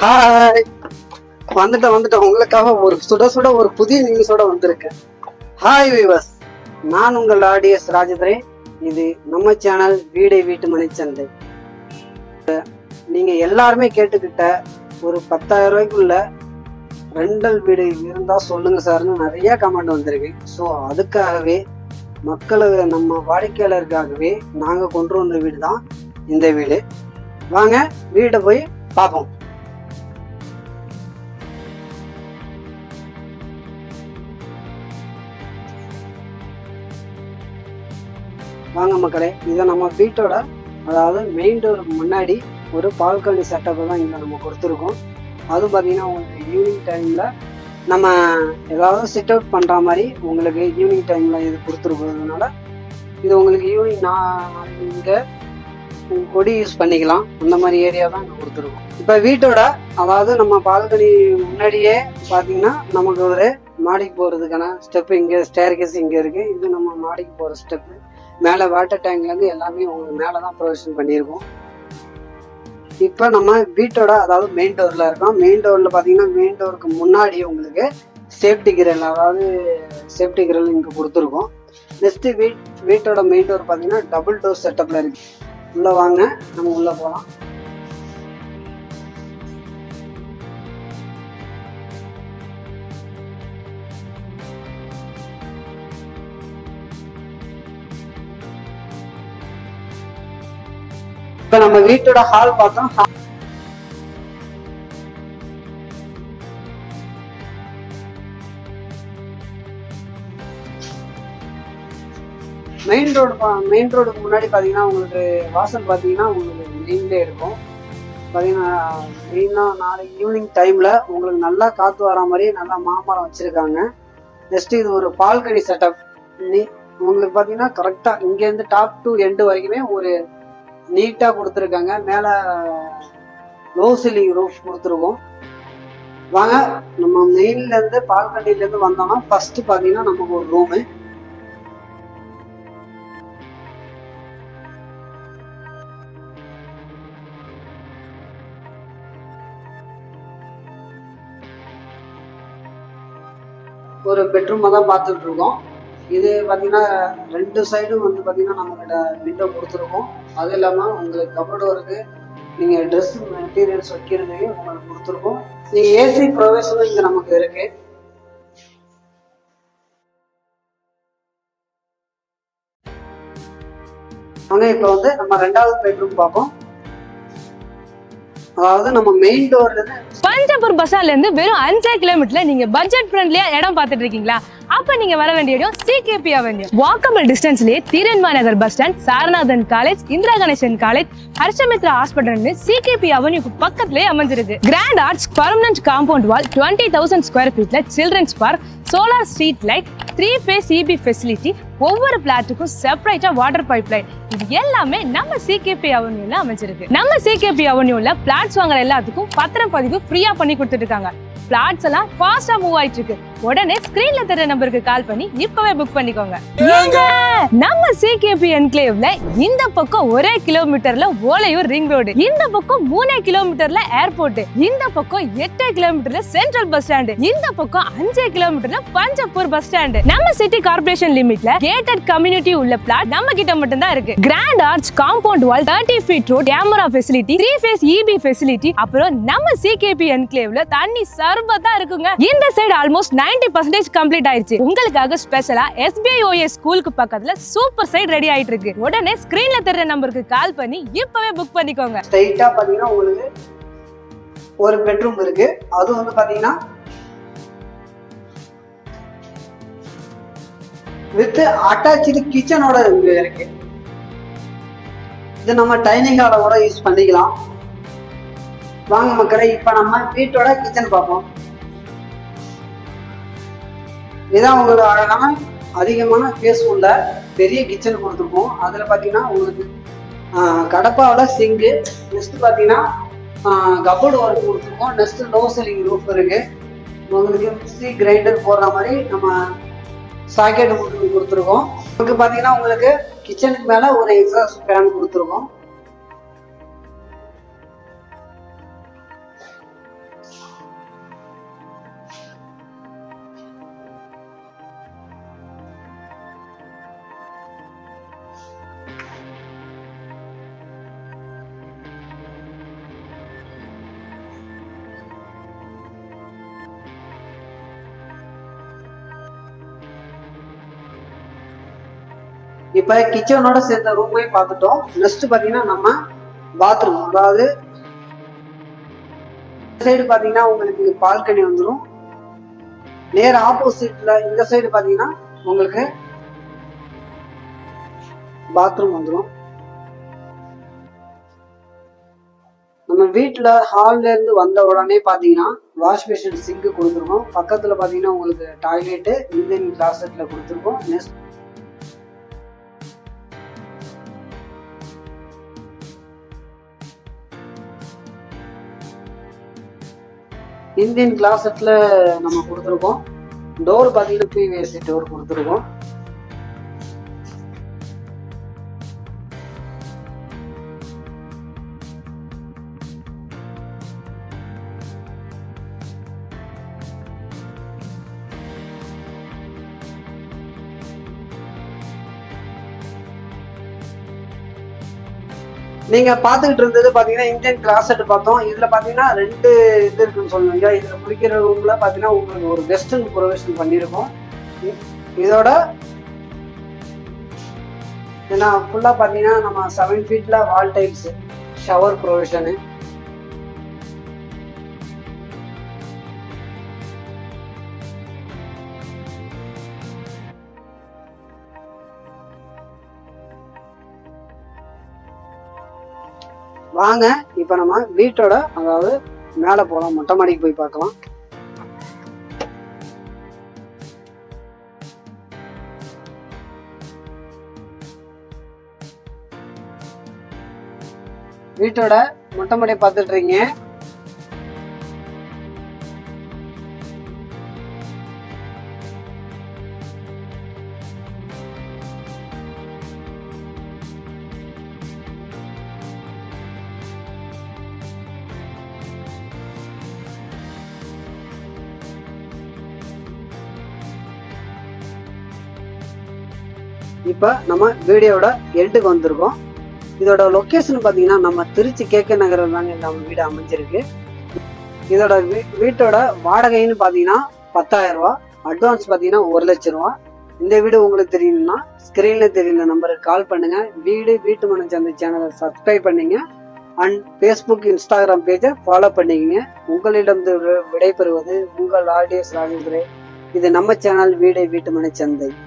Hi வந்துட்டேன் வந்துட்டேன். உங்களுக்காக ஒரு சுட சுட ஒரு புதிய நியூஸோட வந்திருக்கேன். ஹாய் விவஸ் நான் உங்கள் ஆடியஸ் ராஜதுரை இது நம்ம சேனல் வீடை வீட்டு மணிச்சந்தை. நீங்க எல்லாருமே கேட்டுக்கிட்ட ஒரு பத்தாயிரம் ரூபாய்க்குள்ள ரெண்டல் வீடு இருந்தா சொல்லுங்க சார்னு நிறைய கமெண்ட் வந்திருக்கு. ஸோ அதுக்காகவே மக்களை நம்ம வாடிக்கையாளருக்காகவே நாங்கள் கொண்டு வந்த வீடு தான் இந்த வீடு. வாங்க வீட்டை போய் பார்ப்போம். வாங்க மக்களே இதை நம்ம வீட்டோட அதாவது மெயின் டோருக்கு முன்னாடி ஒரு பால்கனி செட்டப்பை தான் இங்கே நம்ம கொடுத்துருக்கோம். அதுவும் பார்த்தீங்கன்னா உங்களுக்கு ஈவினிங் டைமில் நம்ம ஏதாவது சிட் அவுட் பண்ணுற மாதிரி உங்களுக்கு ஈவினிங் டைமில் இது கொடுத்துருக்கிறதுனால இது உங்களுக்கு ஈவினிங் நான் இங்கே கொடி யூஸ் பண்ணிக்கலாம். அந்த மாதிரி ஏரியா தான் இங்கே கொடுத்துருக்கோம். இப்போ வீட்டோட அதாவது நம்ம பால்கனி முன்னாடியே பார்த்தீங்கன்னா நமக்கு ஒரு மாடிக்கு போகிறதுக்கான ஸ்டெப்பு இங்கே ஸ்டேர்கேஸ் இங்கே இருக்குது இது நம்ம மாடிக்கு போகிற ஸ்டெப்பு மேலே வாட்டர் டேங்க்லேருந்து எல்லாமே உங்களுக்கு மேலே தான் ப்ரொவிஷன் பண்ணியிருக்கோம். இப்போ நம்ம வீட்டோட அதாவது மெயின் டோரில் இருக்கோம். மெயின் டோரில் பார்த்தீங்கன்னா மெயின் டோருக்கு முன்னாடி உங்களுக்கு சேஃப்டி கிரல் அதாவது சேஃப்டி கிரல் இங்கே கொடுத்துருக்கோம். நெக்ஸ்ட்டு வீட் வீட்டோட மெயின் டோர் பார்த்தீங்கன்னா டபுள் டோர் செட்டப்பில் இருக்குது உள்ளே வாங்க நம்ம உள்ளே போகலாம் இப்போ நம்ம வீட்டோட ஹால் பார்த்தோம். மெயின் ரோடு மெயின் ரோடுக்கு முன்னாடி பார்த்தீங்கன்னா உங்களுக்கு வாசல் பார்த்தீங்கன்னா உங்களுக்கு மெயின்லேயே இருக்கும். பார்த்தீங்கன்னா மெயினாக நாளைக்கு ஈவினிங் டைமில் உங்களுக்கு நல்லா காற்று வர மாதிரி நல்லா மாமரம் வச்சுருக்காங்க. நெக்ஸ்ட்டு இது ஒரு பால்கனி செட்டப் நீ உங்களுக்கு பார்த்தீங்கன்னா கரெக்டாக இங்கேருந்து டாப் டு எண்டு வரைக்குமே ஒரு நீட்டாக கொடுத்துருக்காங்க. மேலே லோ சீலிங் ரூஃப் கொடுத்துருக்கோம். வாங்க நம்ம மெயின்லேருந்து பால்கண்டிலேருந்து வந்தோம்னா ஃபஸ்ட்டு பார்த்தீங்கன்னா நமக்கு ஒரு ரூமு ஒரு பெட்ரூமாக தான் பார்த்துட்டு இருக்கோம். இது பார்த்தீங்கன்னா ரெண்டு சைடும் வந்து பார்த்தீங்கன்னா நம்மகிட்ட விண்டோ கொடுத்துருக்கோம். அது இல்லாமல் உங்களுக்கு கபோர்டு ஒர்க்கு நீங்கள் ட்ரெஸ் மெட்டீரியல்ஸ் வைக்கிறதுக்கு உங்களுக்கு கொடுத்துருக்கோம். நீங்கள் ஏசி ப்ரொவேஷனும் இங்கே நமக்கு இருக்கு. அங்கே இப்போ வந்து நம்ம ரெண்டாவது பெட்ரூம் பார்ப்போம். அதாவது நம்ம மெயின் டோர்ல இருந்து பஞ்சாபூர் பஸ் ஸ்டாண்ட்ல இருந்து வெறும் அஞ்சே கிலோமீட்டர்ல நீங்க பட்ஜெட் ஃப்ரெண்ட்லியா இடம் பார்த்துட்டு இருக்கீங்களா? அப்ப நீங்க வர வேண்டிய இடம் சிகேபி அவென்யூ வாக்கபிள் டிஸ்டன்ஸ்லயே தீரன்மா நகர் bus stand Saranathan college Indira Ganesan college Harshamitra hospital CKP அவென்யூக்கு பக்கத்துலயே அமைஞ்சிருக்கு. Grand arts permanent compound wall twenty thousand square ஃபீட்ல children's park solar street light three phase EB facility ஒவ்வொரு பிளாட்டுக்கும் செப்பரேட்டா வாட்டர் பைப் லைன் இது எல்லாமே நம்ம CKP அவென்யூல அமைஞ்சிருக்கு. நம்ம சிகேபி அவென்யூல பிளாட்ஸ் வாங்குற எல்லாத்துக்கும் பத்திரம் பதிவு ஃப்ரீயா பண்ணி கொடுத்துட்டு இருக்காங்க. பிளாட்ஸ் எல்லாம் ஃபாஸ்டா மூவ் ஆயிட்டு இருக்கு. உடனே ஸ்கிரீன்ல தெரிய நம்பருக்கு கால் பண்ணி இப்பவே புக் பண்ணிக்கோங்க. நம்ம சிகேபி என்க்ளேவ்ல இந்த பக்கம் ஒரே கிலோமீட்டர்ல ஓலையூர் ரிங் ரோடு இந்த பக்கம் மூணே கிலோமீட்டர்ல ஏர்போர்ட் இந்த பக்கம் எட்டே கிலோமீட்டர்ல சென்ட்ரல் பஸ் ஸ்டாண்டு இந்த பக்கம் அஞ்சே கிலோமீட்டர்ல பஞ்சப்பூர் பஸ் ஸ்டாண்டு நம்ம சிட்டி கார்பரேஷன் லிமிட்ல கேட்டட் கம்யூனிட்டி உள்ள பிளாட் நம்ம கிட்ட மட்டும் தான் இருக்கு grand arch compound wall thirty feet road camera facility three phase EB facility அப்புறம் நம்ம சிகேபி என்க்ளேவ்ல தண்ணி சர்பத்தா இருக்குங்க. இந்த side almost nine 90% percentage complete ஆயிருச்சு. உங்களுக்காக ஸ்பெஷலா எஸ்பிஐ ஓஎஸ் ஸ்கூலுக்கு பக்கத்துல சூப்பர் சைட் ரெடி ஆயிட்டு இருக்கு உடனே ஸ்கிரீன்ல தெரியற நம்பருக்கு கால் பண்ணி இப்பவே புக் பண்ணிக்கோங்க. ஸ்ட்ரைட்டா பாத்தீங்கன்னா உங்களுக்கு ஒரு பெட்ரூம் இருக்கு. அது வந்து பாத்தீங்கன்னா வித் அட்டாச்சு கிச்சனோட இருக்கு. இது நம்ம டைனிங் ஹாலோட யூஸ் பண்ணிக்கலாம். வாங்க மக்களே இப்ப நம்ம வீட்டோட கிச்சன் பார்ப்போம். இதான் உங்களுக்கு அழகான அதிகமான ஃபேஸ் உள்ள பெரிய கிச்சன் கொடுத்துருக்கோம். அதில் பார்த்தீங்கன்னா உங்களுக்கு கடப்பாவில் சிங்கு நெக்ஸ்ட்டு பார்த்தீங்கன்னா கபோர்டு ஒர்க் கொடுத்துருக்கோம். நெக்ஸ்ட்டு லோ செல்லிங் ரூஃப் இருக்குது உங்களுக்கு மிக்ஸி கிரைண்டர் போடுற மாதிரி நம்ம சாக்கெட் கொடுத்துருக்கோம். உங்களுக்கு பார்த்தீங்கன்னா உங்களுக்கு கிச்சனுக்கு மேலே ஒரு எக்ஸாஸ்ட் ஃபேன் கொடுத்துருக்கோம். இப்போ கிச்சனோட சேர்ந்த ரூமையும் பார்த்துட்டோம். நெக்ஸ்ட் பார்த்தீங்கன்னா நம்ம பாத்ரூம் அதாவது சைடு பார்த்தீங்கன்னா உங்களுக்கு பால்கனி வந்துடும் நேர் ஆப்போசிட்ல இந்த சைடு பார்த்தீங்கன்னா உங்களுக்கு பாத்ரூம் வந்துடும் நம்ம வீட்டில் ஹால்ல இருந்து வந்த உடனே பார்த்தீங்கன்னா வாஷ் பேஷன் சிங்க் கொடுத்துருக்கோம். பக்கத்தில் பார்த்தீங்கன்னா உங்களுக்கு டாய்லெட்டு இந்தியன் கிளாசெட்டில் கொடுத்துருக்கோம். நெக்ஸ்ட் இந்தியன் கிளாசெட்டில் நம்ம கொடுத்துருக்கோம். டோர் பார்த்தீங்கன்னா பிவிஎஸ்சி டோர் கொடுத்துருக்கோம். நீங்க பாத்துக்கிட்டு இருந்தது பாத்தீங்கன்னா இந்தியன் கிளாசட் பார்த்தோம். இதுல பாத்தீங்கன்னா ரெண்டு இது இருக்குன்னு சொல்லுவீங்க இதுல குளிக்கிற ரூம்ல பாத்தீங்கன்னா உங்களுக்கு ஒரு வெஸ்டர்ன் ப்ரொவிஷன் பண்ணியிருக்கோம். இதோட ஏன்னா ஃபுல்லா பாத்தீங்கன்னா நம்ம செவன் ஃபீட்ல வால் டைல்ஸ் ஷவர் ப்ரொவிஷனு வாங்க இப்போ நம்ம வீட்டோட அதாவது மேலே போகலாம் மொட்டை மாடிக்கு போய் பார்க்கலாம். வீட்டோட மொட்டை மாடியை பார்த்துட்டு இப்போ நம்ம வீடியோட எண்டுக்கு வந்திருக்கோம். இதோட லொக்கேஷன் பார்த்தீங்கன்னா நம்ம திருச்சி கேகே நகரில் தாங்க நம்ம வீடு அமைஞ்சிருக்கு. இதோட வீ- வீட்டோட வாடகைன்னு பார்த்தீங்கன்னா பத்தாயிரம் ரூபா அட்வான்ஸ் பார்த்தீங்கன்னா ஒரு லட்ச ரூபா இந்த வீடு உங்களுக்கு தெரியணும்னா ஸ்க்ரீனில் தெரியுற நம்பருக்கு கால் பண்ணுங்க. வீடு வீட்டு மன சந்தை சேனலை சப்ஸ்கிரைப் பண்ணிங்க. அண்ட் ஃபேஸ்புக் இன்ஸ்டாகிராம் பேஜை ஃபாலோ பண்ணிக்கங்க. உங்களிடம் விடைபெறுவது உங்கள் ஆடியோஸ் ராஜேந்திரே இது நம்ம சேனல் வீடு வீட்டு மனை சந்தை.